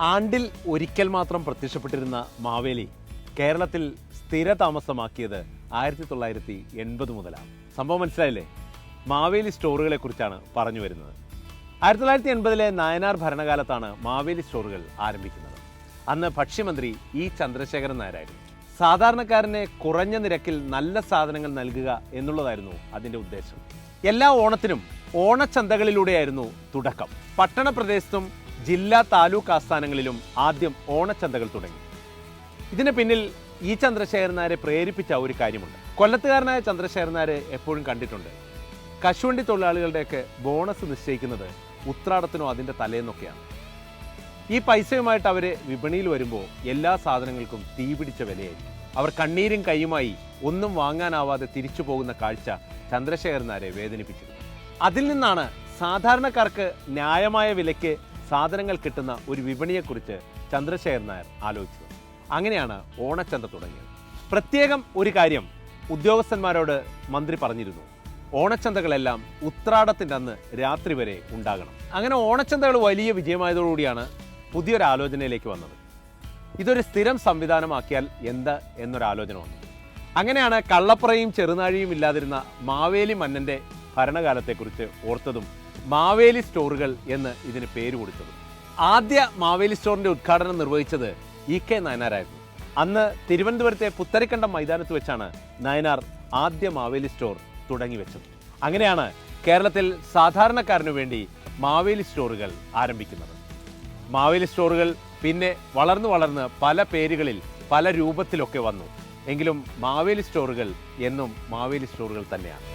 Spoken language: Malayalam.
ആണ്ടിൽ ഒരിക്കൽ മാത്രം പ്രത്യക്ഷപ്പെട്ടിരുന്ന മാവേലി കേരളത്തിൽ സ്ഥിരതാമസമാക്കിയത് ആയിരത്തി തൊള്ളായിരത്തി എൺപത് മുതലാണ് സംഭവം മനസ്സിലായില്ലേ? മാവേലി സ്റ്റോറുകളെ കുറിച്ചാണ് പറഞ്ഞു വരുന്നത്. ആയിരത്തി തൊള്ളായിരത്തി എൺപതിലെ നായനാർ ഭരണകാലത്താണ് മാവേലി സ്റ്റോറുകൾ ആരംഭിക്കുന്നത്. അന്ന് ഭക്ഷ്യമന്ത്രി ഇ ചന്ദ്രശേഖരൻ നായരായിരുന്നു. സാധാരണക്കാരനെ കുറഞ്ഞ നിരക്കിൽ നല്ല സാധനങ്ങൾ നൽകുക എന്നുള്ളതായിരുന്നു അതിന്റെ ഉദ്ദേശം. എല്ലാ ഓണത്തിനും ഓണച്ചന്തകളിലൂടെയായിരുന്നു തുടക്കം. പട്ടണ പ്രദേശത്തും ജില്ലാ താലൂക്ക് ആസ്ഥാനങ്ങളിലും ആദ്യം ഓണച്ചന്തകൾ തുടങ്ങി. ഇതിന് പിന്നിൽ ഈ ചന്ദ്രശേഖരൻ നായരെ പ്രേരിപ്പിച്ച ഒരു കാര്യമുണ്ട്. കൊല്ലത്തുകാരനായ ചന്ദ്രശേഖരൻ നായരെ എപ്പോഴും കണ്ടിട്ടുണ്ട്. കശുവണ്ടി തൊഴിലാളികളുടെയൊക്കെ ബോണസ് നിശ്ചയിക്കുന്നത് ഉത്രാടത്തിനോ അതിന്റെ തലേന്നൊക്കെയാണ്. ഈ പൈസയുമായിട്ട് അവർ വിപണിയിൽ വരുമ്പോൾ എല്ലാ സാധനങ്ങൾക്കും തീപിടിച്ച വിലയായിരിക്കും. അവർ കണ്ണീരും കൈയുമായി ഒന്നും വാങ്ങാനാവാതെ തിരിച്ചു പോകുന്ന കാഴ്ച ചന്ദ്രശേഖരൻ നായരെ വേദനിപ്പിച്ചിരുന്നു. അതിൽ നിന്നാണ് സാധാരണക്കാർക്ക് ന്യായമായ വിലയ്ക്ക് സാധനങ്ങൾ കിട്ടുന്ന ഒരു വിപണിയെക്കുറിച്ച് ചന്ദ്രശേഖർ നായർ ആലോചിച്ചത് അങ്ങനെയാണ് ഓണച്ചന്ത തുടങ്ങിയത്. പ്രത്യേകം ഒരു കാര്യം ഉദ്യോഗസ്ഥന്മാരോട് മന്ത്രി പറഞ്ഞിരുന്നു. ഓണച്ചന്തകളെല്ലാം ഉത്രാടത്തിന്റെ അന്ന് രാത്രി വരെ ഉണ്ടാകണം. അങ്ങനെ ഓണച്ചന്തകൾ വലിയ വിജയമായതോടുകൂടിയാണ് പുതിയൊരു ആലോചനയിലേക്ക് വന്നത്. ഇതൊരു സ്ഥിരം സംവിധാനമാക്കിയാൽ എന്ത് എന്നൊരാലോചന വന്നു അങ്ങനെയാണ് കള്ളപ്പുറയും ചെറുനാഴിയും ഇല്ലാതിരുന്ന മാവേലി മന്നന്റെ ഭരണകാലത്തെക്കുറിച്ച് ഓർത്തതും മാവേലി സ്റ്റോറുകൾ എന്ന് ഇതിന് പേര് കൊടുത്തത്. ആദ്യ മാവേലി സ്റ്റോറിന്റെ ഉദ്ഘാടനം നിർവഹിച്ചത് ഇ കെ നയനാരായിരുന്നു. അന്ന് തിരുവനന്തപുരത്തെ പുത്തരിക്കണ്ടം മൈതാനത്ത് വെച്ചാണ് നയനാർ ആദ്യ മാവേലി സ്റ്റോർ തുടങ്ങി വെച്ചത്. അങ്ങനെയാണ് കേരളത്തിൽ സാധാരണക്കാരനു വേണ്ടി മാവേലി സ്റ്റോറുകൾ ആരംഭിക്കുന്നത്. മാവേലി സ്റ്റോറുകൾ പിന്നെ വളർന്നു വളർന്ന് പല പേരുകളിൽ പല രൂപത്തിലൊക്കെ വന്നു. എങ്കിലും മാവേലി സ്റ്റോറുകൾ എന്നും മാവേലി സ്റ്റോറുകൾ തന്നെയാണ്.